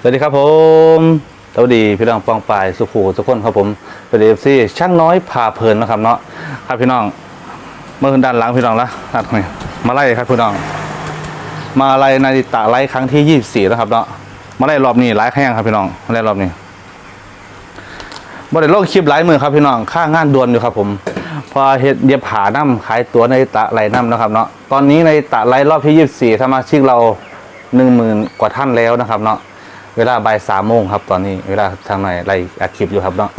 สวัสดีครับผมสวัสดีพี่น้องปองปายสุขูทุกคนครับผมเป็นเอฟซีช่างน้อยพาเพลินนะครับเนาะครับพี่น้องเมื่อด้านหลังพี่น้องละนัดนี่มาไล่ครับพี่น้อง มาไล่นาฬิตาไล่ครั้งที่ยี่สี่แล้วครับเนาะมาไล่รอบนี้ไล่แข้งครับพี่น้องมาไล่รอบนี้บ่ได้ลงคลิปหลายมือครับพี่น้องค่างานด่วนอยู่ครับผมพอเฮ็ดเย็บผาน้ำขายตัวในตาไล่น้ำนะครับเนาะตอนนี้ในตาไล่รอบที่ยี่สี่สมาชิกเรา หนึ่งหมื่นกว่าท่านแล้วนะครับเนาะเวลาบ่ายสามโมงครับตอนนี้เวลาทางไหนไล่อัดคลิปอยู่ครับเนาะ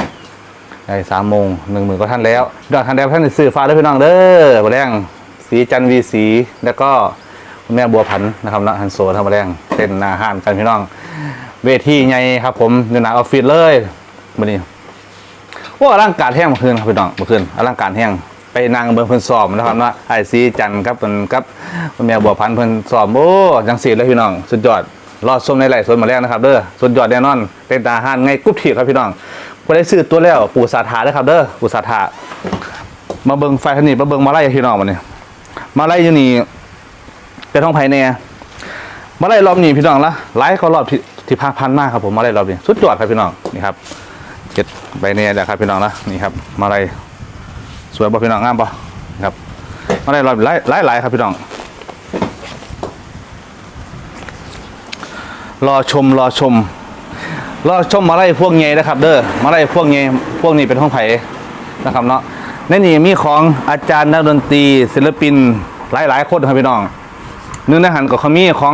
บ่ายสามโมงหนึ่งหมื่นกว่าท่านแล้วดอกท่านแล้วท่านซื้อฟ้าด้วยพี่น้องเด้อบัแรงสีจันวีสีแล้วก็คุณแม่บัวพันนะครับเนาะฮันโซทำบัแรงเต้นหนาห้านกันพี่น้อง เวทีใหญ่ครับ ผมอยู่หน้าออฟฟิศเลยวันนี้ว่าอลังการแห้งเมื่อคืนครับพี่น้องเมื่อคืนอลังการแห้ง ไปนั่งเบิ่งเพิ่นสอบนะครับเนาะไอซีจันครับเพิ่นกับคุณแม่บัวพันธ์เพิ่นสอบโอ้จังสีเลยพี่น้อง สุดยอดรอดส้มในไหลฟ์สวนมาแล้วนะครับเด้อสุดยอดแน่นอน เป็นตาหานไงกุ๊บถีบครับพี่น้องพอได้ซื้อตัวแล้วปู่สาธาเด้อครับเด้อปู่สาธามาเบิ่งไฟทานี้มาเบิ่งมาไล่พี่น้องมาเนี่ยมาไล่อยู่นี่เป็นท้องไผ่แน่มาไล่รอบนี้พี่น้องละไล่ก็รอบที่ที่พาพันมากครับผมมาไล่รอบนี้สุดยอดครับพี่น้องนี่ครับเจ็ดใบแน่แล้วครับพี่น้องละนี่ครับมาไล่ สวยบ่พี่น้องงามบ่ครับมาไล่รอบไล่ไล่ไล่ครับพี่น้องรอชมรอชมรอชมมาไล่พวกเงยนะครับ เด้อมาไล่พวกเงยพวกนี้เป็นห้องไผ่นะครับเนาะในนี่มีของอาจารย์นักดนตรีศิลปินหลายหลายๆคนครับพี่น้องเนื้อในหันกับเขามีของ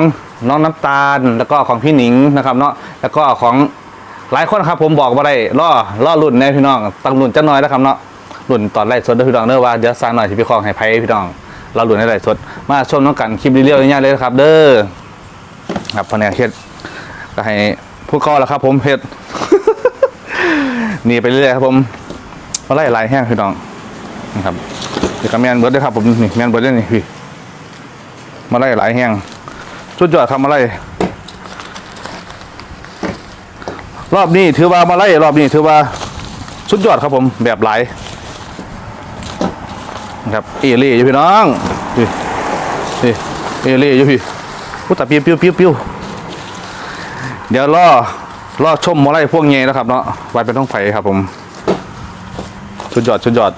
น้องน้ำตาล แล้วก็ของพี่หนิงนะครับเนาะแล้วก็ของหลายคนครับผมบอกว่าได้ล่อล่อรุ่นแน่พี่น้องตั้งรุ่นจะน้อยนะครับเนาะ รุ่นตอนไล่สดเด้อพี่น้องเด้อว่าเดี๋ยวสร้างหน่อยที่พี่คองให้ไผ่พี่น้อง เรารุ่นในไล่สด มาชมน้องกันคลิปเรียวๆอย่างเงี้ยเลยนะครับ เด้อครับแผนกเฮ็ดก็ให้ผู้ก่อแล้วครับ ผมเพชรหนีไปเรื่อยๆครับผมมาไล่ลายแห้งพี่น้องนะครับเดี๋ยวก็แมนเบิร์ดด้วยครับผมนี่แมนเบิร์ดด้วยนี่พี่มาไล่หลายแห้งสุดยอดครับมาไล่รอบนี้ถือว่ามาไล่รอบนี้ถือว่าสุดยอดครับผมแบบหลาย ครับเอเล่อยู่พี่น้องพี่พี่เอเล่อยู่พี่อุยตาเปียวเปียวเปียวปียวเดี๋ยวล่อล่อชมมอไล่พวกเงยนะครับเนาะไว้เป็นท้องไฟครับผมสุดยอดสุดยอด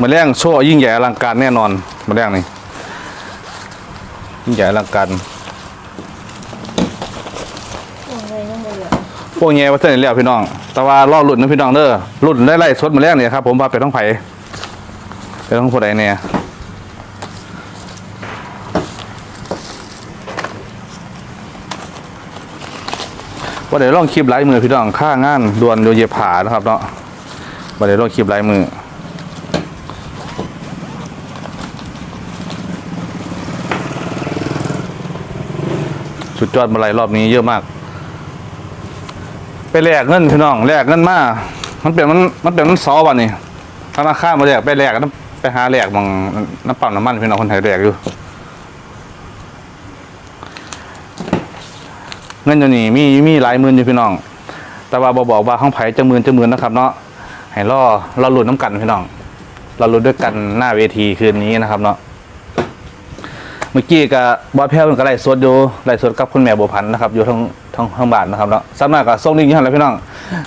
มาแรงโชว์ยิ่งใหญ่อลังการแน่นอนมาแรงนี่ยิ่งใหญ่อลังการพวกเงยว่าเส้นแล้วพี่น้อง แต่ว่าล่อหลุดนะพี่น้องเด้อหลุดได้ไล่สดมาแรงเนี่ยครับผมว่าเป็นท้องไฟ เป็นท้องผู้ใดเนี่ยว่าเดี๋ยวลองคลิปไลฟ์มือพี่น้องค่างานดวนโยเยผานะครับเนาะว่าเดี๋ยวลองคลิปไลฟ์มือสุดยอดมาไลยรอบนี้เยอะมาก ไปแลกเงินพี่น้องแลกเงินมา มันเป็นมันมันเป็นมันซอวันนี่ธนาคารมาแลกไปแลกกัน ไปหาแหลกมองน้ำปั๊มน้ำมันพี่น้องคนไทยแหลกอยู่ เงินอยู่นี่มีมีหลายหมื่นอยู่พี่น้อง แต่ว่าบอบอกว่าห้องไผ่จะหมื่นจะหมื่นนะครับ เนาะให้รอรอลุ้นน้ำกันพี่น้องเราลุ้นด้วยกันหน้าเวทีคืนนี้นะครับเนาะ เมื่อกี้กับบอสแพ้วมันก็ไล่สดอยู่ไล่สดกับคุณแม่บัวพันธ์นะครับ อยู่ทั้งทั้งทั้งบ้านนะครับเนาะสำนักกับส่งลิงอยู่หันแหล้วพี่น้อง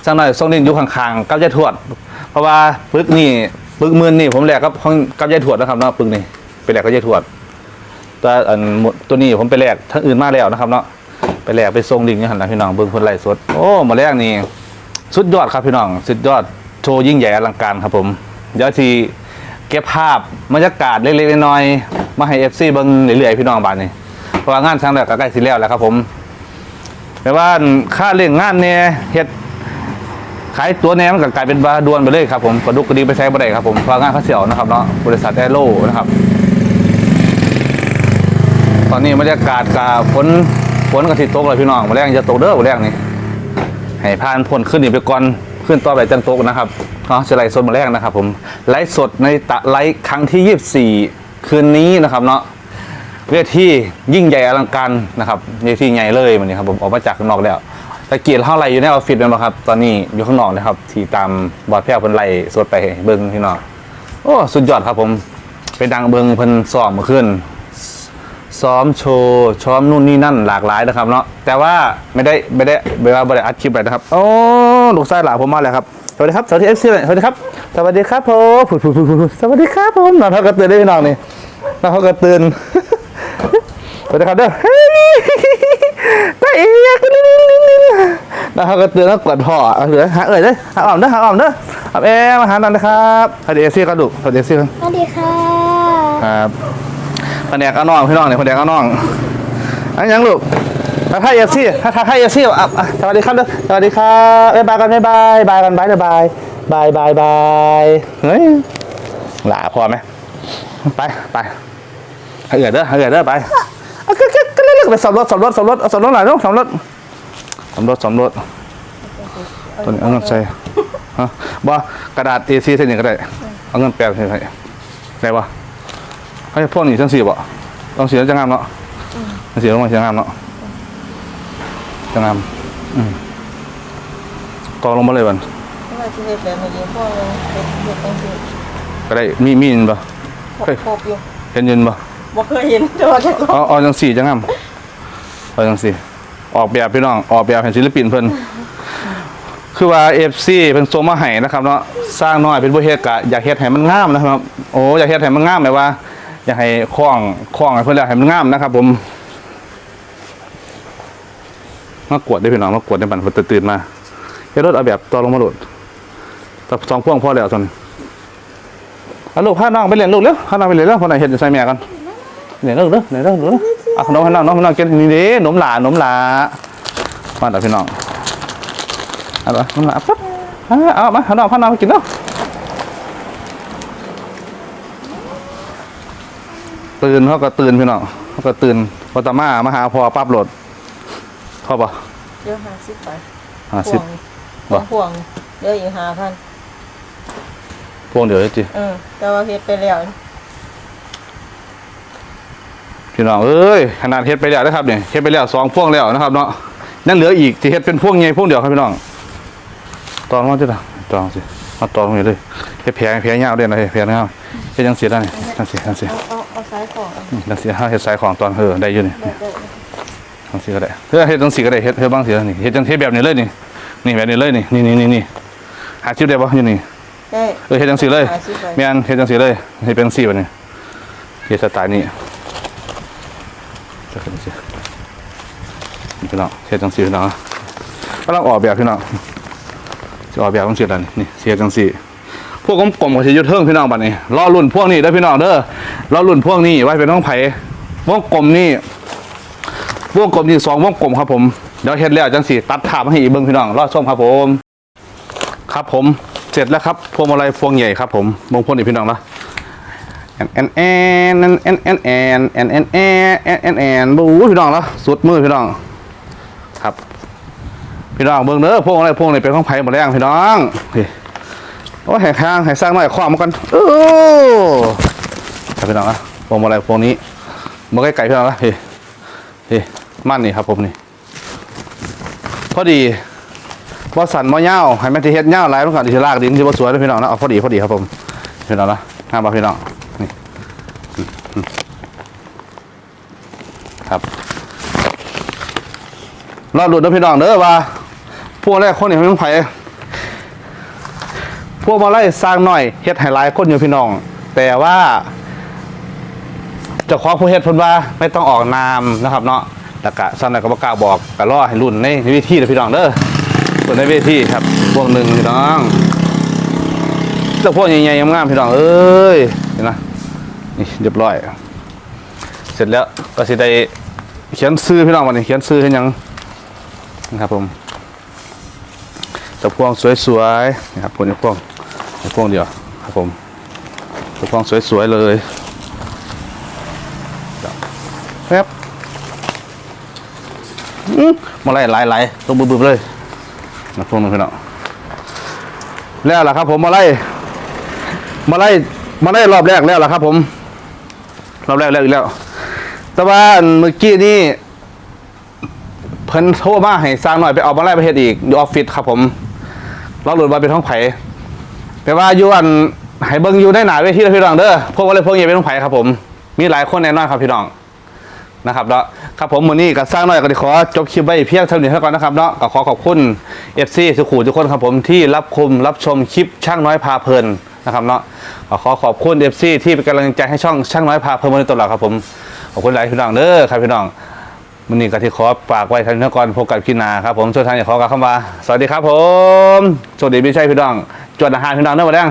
สำนักส่งลิงอยู่ข้างๆกับยาทวด เพราะว่าปึกนี่ ปึกมื่นนี่ผมแลกกับห้องกับยายทวดนะครับเนาะปึกนี่ไปแลกกับยายทวดตัวอันตัวนี้ผมไปแลกทั้งอื่นมาแล้วนะครับเนาะไปแลกไปส่งลิงก์อยู่หันนะพี่น้องเบิ่งคนไล่สดโอ้มาแรกนี่สุดยอดครับพี่น้องสุดยอดโชว์ยิ่งใหญ่อลังการครับผมเดี๋ยวทีเก็บภาพบรรยากาศเล็กๆน้อยๆมาให้เอฟซีเบิ่งเรื่อยๆพี่น้องบ้านนี้เพราะงานทางแรกก็ใกล้สิแล้วแหล้วครับผมแต่ว่าค่าเลี้ยงงานเนี่ยเฮ็ด ขายตัวแนมันก็กลายเป็นบาดวนไปเลยครับผมกระดุกกระดีไปใช้บ่ได้ครับผมพราะงานเขาเสียวนะครับเนาะบริษัทแอโร่นะครับ ตอนนี้บรรยากาศกับฝนฝนกับสิตกเลยพี่น้องมาแรงจะตกเด้อมาแรงนี่ให้ผ่านพ้นขึ้นอีกไปก่อนขึ้นต่อไปจังตกนะครับเนาะจะไลฟ์สดมาแรงนะครับ ผมไลฟ์สดในตะไลฟ์ครั้งที่ 24 คืนนี้นะครับเนาะเวทียิ่งใหญ่อลังการนะครับเวทีใหญ่เลยมันนี้ครับผมออกมาจากข้างนอกแล้ว ตะเกียบเท่าไรอยู่ในออฟฟิศแล้วนะครับ ตอนนี้อยู่ข้างนอกนะครับ ที่ตามบอดแพร่เพิ่นไล่สดไปเบิ้งพี่น้องโอ้สุดยอดครับผมไปดังเบิ้งเพิ่นซ้อมมื่อคืนซ้อมโชว์ซ้อมนู่นนี่นั่นหลากหลายนะครับเนาะแต่ว่าไม่ได้ไม่ได้ไม่ได้ไม่ได้อัดคลิปเลยนะครับโอ้ลูกชายหลานผมมาแล้วครับสวัสดีครับสวัสดีเอฟซีสวัสดีครับสวัสดีครับผมผุดผุดผุดผุดสวัสดีครับผมนอนเท่ากระตือนได้พี่น้องนี่นอนเท่ากระตือนสวัสดีครับเด้อ ตาเอียกนอนเท่ากระตือนแล้วกดห่อเหลือหาเอ่ยเด้อหาอ่อมเด้อหาอ่อมเด้อเอาเอ๊มาหาหนันนะครับสวัสดีเอซี่กันดูสวัสดีเอซีกันสวัสดีค่ะครับแผนกเอาน้องพี่น้องเนี่ยแผนกเอาน้องอันยังลูกทักทายเอซี่ทักทายเอซี่อะสวัสดีครับเด้อสวัสดีครับบ๊ายบายกันบ๊ายบายบายกันบายบายบายบายบายเฮ้ยหลาพอไหมไปไปห้เอือเด้อห้เอือเด้อไป เอาก็ก็ก็เลือกไปสำรวจสำรวจสำรวจเอาสำรวจหน่อยลูกสำรวจสำรวจสำรวจตัวนี้เอาเงินใส่ฮะบ่กระดาษ A4 เส้นนี้ก็ได้เอาเงินแปะใส่ได้ปะเฮ้ยพวกนี้จังสีบ่ต้องสีแล้วจะงามเนาะจังสีลงมาจะงามเนาะจะงามอืมกองลงมาเลยวันทำไมที่เด็กแบบนี้พ่อเลยเด็กเด็กต้องคือก็ได้มีมีนบ่เฮ้ยครบอยู่เห็นยินบ่บ่เคยเห็นแต่ว่าจะครบเอาเอาจังสีจะงาม เอาจังสีออกแบบพี่น้องออกแบบให้ศิลปินเพิ่นคือว่า FC เพิ่นส่งมาให้นะครับเนาะสร้างน้อยเป็นบ่เฮ็ดกะอยากเฮ็ดให้มันงามนะครับโอ้อยากเฮ็ดให้มันงามแบบว่า อยากให้คล้องคล้องให้เพิ่อนแล้วให้มันงามนะครับ ผมมากวดได้พี่น้องมากวดในบันเพิ่นตื่นมาเฮ็ดรถเอาแบบต่อลงมาโหลดตัสองพ่วงพอแล้วตอนนี้เอาลูกพาน้องไปเรียนลูกเร็วพาน้องไปเรียนเร็วพอไหนเฮ็ดจะใส่แม่กันเรียนเร็วเด้อเรียนเร็วเร็วเอ ขนมให้น้องน้องให้น้องกินนี่เด้หนมหลาหนมหลามาเด้อพี่น้องเอาละหนมหลาปั๊บเอาเอามาให้น้องพาน้องกินเร็วตื่นเขาก็ตื่นพี่น้องเขาก็ตื่นพอตามามาหาพอปั๊บโหลดพอปะเดี๋ยวหาสิบไปห้าสิบวบ่พวงเดี๋ยวอีกหาพันพวงเดี๋ยวจีเออแต่ว่าเฮ็ดไปแล้ว พี่น้องเอ้ยขนาดเฮ็ดไปแล้วนะครับเนี่ยเฮ็ดไปแล้วสองพวงแล้วนะครับเนาะนั่นเหลืออีกที่เฮ็ดเป็นพวงใหญ่พวงเดียวครับพี่น้องตอนมาจ้ะตอนสิมาตอนนี้เลยเฮ็ดแผลแผลยาวเด่นเลยแผลยาวเฮ็ดจังสีได้นี่จังสีจังสีเอาเอาเอาซ้ายของเอาจังสีเฮ็ดสายของตอนเออได้อยู่นี่เดี๋ยวเดี๋ยวจังสีก็ได้เออเฮ็ดจังสีก็ได้เฮ็ดเฮ็ดบางสีนี่เฮ็ดจังเฮ็ดแบบนี้เลยนี่นี่แบบนี้เลยนี่นี่นี่นี่นี่หาชิปได้ปะอยู่นี่ได้เออเฮ็ดจังสีเลยหาสิบไปแม่นเฮ็ดจังสีเลยเฮ็ดเป็นจังสีบัดนี้เฮ็ดสไตล์นี้ จะเป็นจังซี่นี่พี่น้องเฮ็ดจังสีพี่น้องกำลังออกแบบพี่น้องสิออกแบบจังซี่ล่ะนี่นี่เฮ็ดจังสีพวกกลมๆก็สิอยู่เทิงพี่น้องบัดนี้รอรุ่นพวกนี้เด้พี่น้องเด้อรอรุ่นพวกนี้ไว้เป็นน้องไผ่วงกลมนี่วงกลมนี่สองวงกลมครับผมเดี๋ยวเฮ็ดแล้วจังสีตัดภามให้อีกเบิ่งพี่น้องรอชมครับผม ครับผมเสร็จแล้วครับพวงมาลัยพวงใหญ่ครับผมมงพลอีกพี่น้องนะ แอนแอนแอนแอนแอนแอนแอนแอนแอนแอนแอนแอนบู๊พี่น้องแล้วสุดมือพี่น้อง ครับ พี่น้องเบิ่งเด้อพวงอะไรพวงนี่เป็นของไผ่หมดแล้วพี่น้องโอ้ยแห่ข้างให้สร้างหน่อยความมากันโอ้ครับพี่น้องนะพวงมาลัยพวงนี้มาใกล้ๆพี่น้องนะเฮ้เฮ้มั่นนี่ครับผมนี่พอดีบ่สันบ่าให้แมันสิเฮ็ดยาวหลายมันก็สิลากดินสิบ่สวยด้อพี่น้องนะเอาพอดีพอดีครับผมพี่น้องนะงามบ่พี่น้อง ครับรอดูเด้อพี่น้องเด้อว่า พวกแรกคนนี่มันไผพวกมาไล่สร้างหน่อยเฮ็ดให้หลายคนอยู่พี่น้อง แต่ว่าจ้าขอผู้เฮ็ดเพิ่นว่าไม่ต้องออกนามนะครับเนาะแล้วก็สั่นแล้วก็บ่กล้าบอกก็รอให้รุ่นในวิธีเด้อพี่น้องเด้อส่วนในเวทีครับ พวกหนึ่งพี่น้องแต่พวกใหญ่ๆงามๆพี่น้องเอ้ยเห็นไหม นี่เรียบร้อย เสร็จแล้วก็สิได้เขียนซื้อพี่น้องวันนี้เขียนซื้อให้ยังนะครับผมต่พวงสวยๆนะครับพวกนี้พวงนี้พวงเดียวครับผมต่พวงสวยๆเลยแป๊บมาไล่ไหลๆลงบึบๆเลยนะพวกนึงพี่น้องแล้วล่ะครับผมมาไล่มาไล่มาไล่รอบแรกแล้วล่ะครับผม รอบแรกแล้วอีกแล้ว แต่ว่าเมื่อกี้นี่เพิ่นโทรมาให้สร้างหน่อยไปเอามาไล่ประเทศอีกอยู่ออฟฟิศครับผมเราหลุดมาเป็นท้องไผ่แปลว่าอยู่อันให้เบิ่งอยู่ได้หนาเวทีแล้วพี่น้องเด้อพวกว่าเลยพวกใหญ่เป็นท้องไผ่ครับผม มีหลายคนแน่นอนครับพี่น้องนะครับเนาะครับผมมื้อนี้ก็สร้างหน่อยก็ได้ขอจบคลิปไว้เพียงเท่านี้เท่ากันนะครับเนาะก็ขอขอบคุณ FC สุขุทุกคนครับผมที่รับชมรับชมคลิปช่างน้อยพาเพลิน นะครับเนาะขอขอบคุณเอฟซีที่เป็นกำลังใจให้ช่องช่างน้อยพาเพิ่มาในตลอดครับผมขอบคุณหลายพี่น้องเด้อครับพี่น้องมันนี่กะที่ขอฝากไว้ท่านนี้ก่อนพบกับพี่นาครับผมช่วยทางอย่าขอกล่าวคำว่าสวัสดีครับผมสวัสดีพี่ชัยพี่น้องจวดอาหารพี่น้องเด้อมาแดง